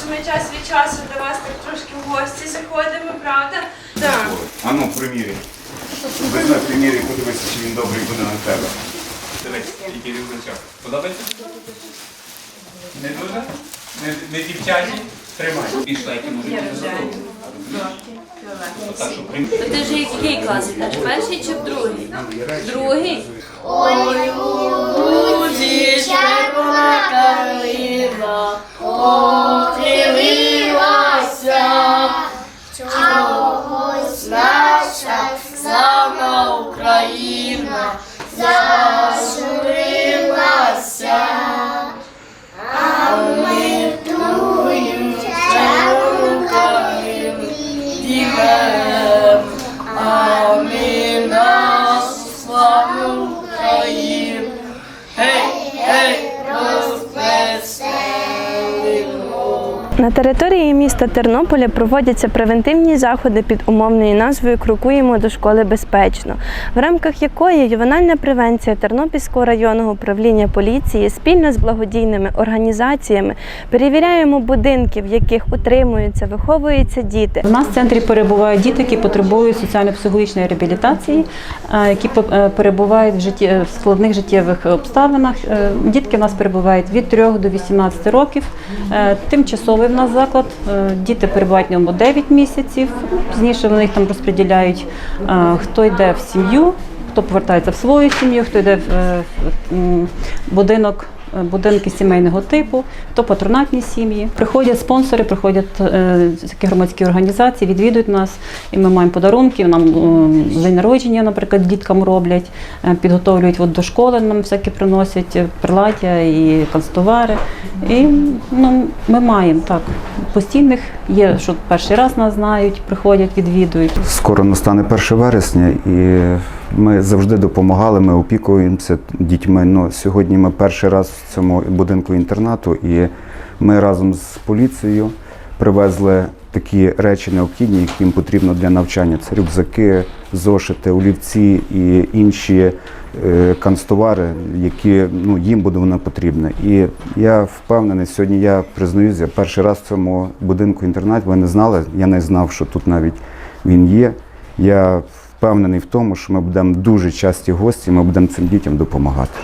що ми час від часу до вас так трошки в гості заходимо, правда? Так. А ну, примірі. Візьми примірі, подивися, чи він добрий буде на тебе. Дивись, який рюкзачок. Подобається? Не дуже? Не, не дівчачі? Тримай. Пішла, які можуть бути задоволені. Отак, що прим... Ти вже який клас йдеш? Перший чи в другий? Другий? червона зажурилася, а ми туєм червону калину На території міста Тернополя проводяться превентивні заходи під умовною назвою Крокуємо до школи безпечно, в рамках якої ювенальна превенція Тернопільського районного управління поліції спільно з благодійними організаціями перевіряємо будинки, в яких утримуються, виховуються діти. У нас в центрі перебувають діти, які потребують соціально-психологічної реабілітації, е, які е, перебувають в житті в складних життєвих обставинах. Е, Дітки в нас перебувають від 3 до 18 років. Е, Тимчасовий в нас заклад. Е, Діти перебувають в ньому 9 місяців. Пізніше вони їх там розподіляють, е, хто йде в сім'ю. Хто повертається в свою сім'ю, хто йде в е, будинок будинки сімейного типу, то патронатні сім'ї. Приходять спонсори, приходять е, такі громадські організації, відвідують нас, і ми маємо подарунки. Нам е, день народження, наприклад, діткам роблять, е, підготовлюють от до школи, нам всякі приносять е, приладдя і канцтовари. І ну, ми маємо так. Постійних є, що перший раз нас знають, приходять, відвідують. Скоро настане 1 вересня, і ми завжди допомагали, ми опікуємося дітьми. Ну, сьогодні ми перший раз цьому будинку інтернату, і ми разом з поліцією привезли такі речі необхідні, які їм потрібно для навчання. Це рюкзаки, зошити, олівці і інші е, канцтовари, які ну, їм буде воно потрібне. І я впевнений, сьогодні я признаюся, я перший раз в цьому будинку інтернат, ви не знали, я не знав, що тут навіть він є. Я впевнений в тому, що ми будемо дуже часті гості, ми будемо цим дітям допомагати.